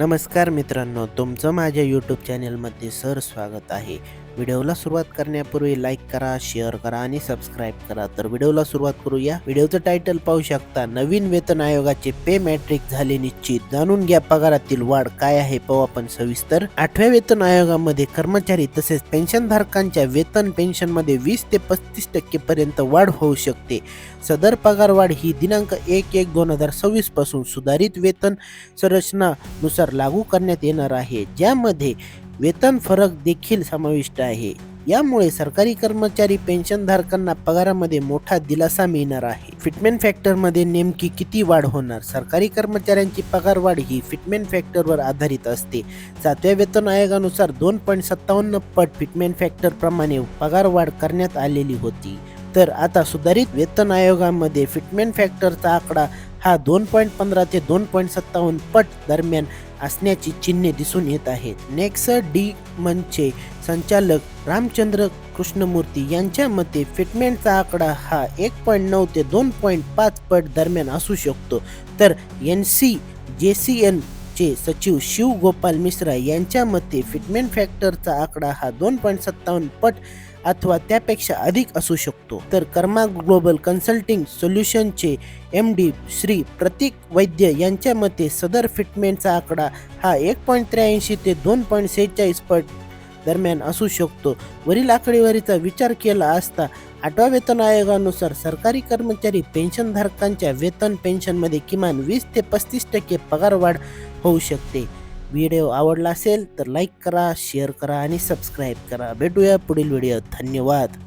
नमस्कार मित्रांनो तुमचं माझ्या यूट्यूब चॅनलमध्ये सर स्वागत आहे. व्हिडिओला सुरुवात करण्यापूर्वी लाईक करा शेअर करा आणि सबस्क्राईब करा. तर व्हिडिओला सुरुवात करूया. व्हिडिओचं टायटल पाहू शकता नवीन वेतन आयोगाचे पे मॅट्रिक झाले निश्चित. जाणून घ्या पगारातील वाढ काय आहे. पाहू आपण सविस्तर. आठव्या वेतन आयोगामध्ये कर्मचारी तसेच पेन्शनधारकांच्या वेतन पेन्शनमध्ये वीस ते पस्तीस टक्के पर्यंत वाढ होऊ शकते. सदर पगार वाढ ही दिनांक एक एक दोन हजार सव्वीसपासून सुधारित वेतन संरचनानुसार लागू करण्यात येणार आहे. ज्यामध्ये वेतन फरक देखील समाविष्ट आहे. यामुळे सरकारी कर्मचारी पेन्शनधारकांना पगारामध्ये मोठा दिलासा मिळणार आहे. फिटमेंट फॅक्टरमध्ये नेमकी किती वाढ होणार? सरकारी कर्मचाऱ्यांची पगारवाढ ही फिटमेंट फॅक्टरवर आधारित असते. सातव्या वेतन आयोगानुसार दोन पॉईंट सत्तावन्न पट फिटमेंट फॅक्टर प्रमाणे पगारवाढ करण्यात आलेली होती. तर आता सुधारित वेतन आयोगामध्ये फिटमेंट फॅक्टरचा आकडा हा दोन पॉईंट पंधरा ते दोन पॉईंट सत्तावन्न पट दरम्यान असण्याची चिन्हे दिसून येत आहेत. नेक्स डी मनचे संचालक रामचंद्र कृष्णमूर्ती यांच्या मते फिटमेंटचा आकडा हा एक पॉईंट नऊ ते दोन पॉईंट पाच पट दरम्यान असू शकतो. तर N C J C N चे सचिव शिव गोपाल मिश्रा यांच्या मते फिटमेंट फॅक्टरचा आकडा हा दोन पॉईंट सत्तावन्न पट अथवा त्यापेक्षा अधिक असू शकतो. तर कर्मा ग्लोबल कन्सल्टिंग सोल्युशनचे एम डी श्री प्रतीक वैद्य यांच्या मते सदर फिटमेंटचा आकडा हा एक पॉईंट त्र्याऐंशी ते दोन पॉईंट सेहेचाळीस पट दरम्यान असू शकतो. वरील आकडेवारीचा विचार केला असता आठव्या वेतन आयोगानुसार सरकारी कर्मचारी पेन्शनधारकांच्या वेतन पेन्शनमध्ये किमान वीस ते पस्तीस टक्के पगारवाढ होऊ शकते. व्हिडिओ आवडला असेल तर लाईक करा शेअर करा आणि सबस्क्राईब करा. भेटूया पुढील व्हिडिओ धन्यवाद.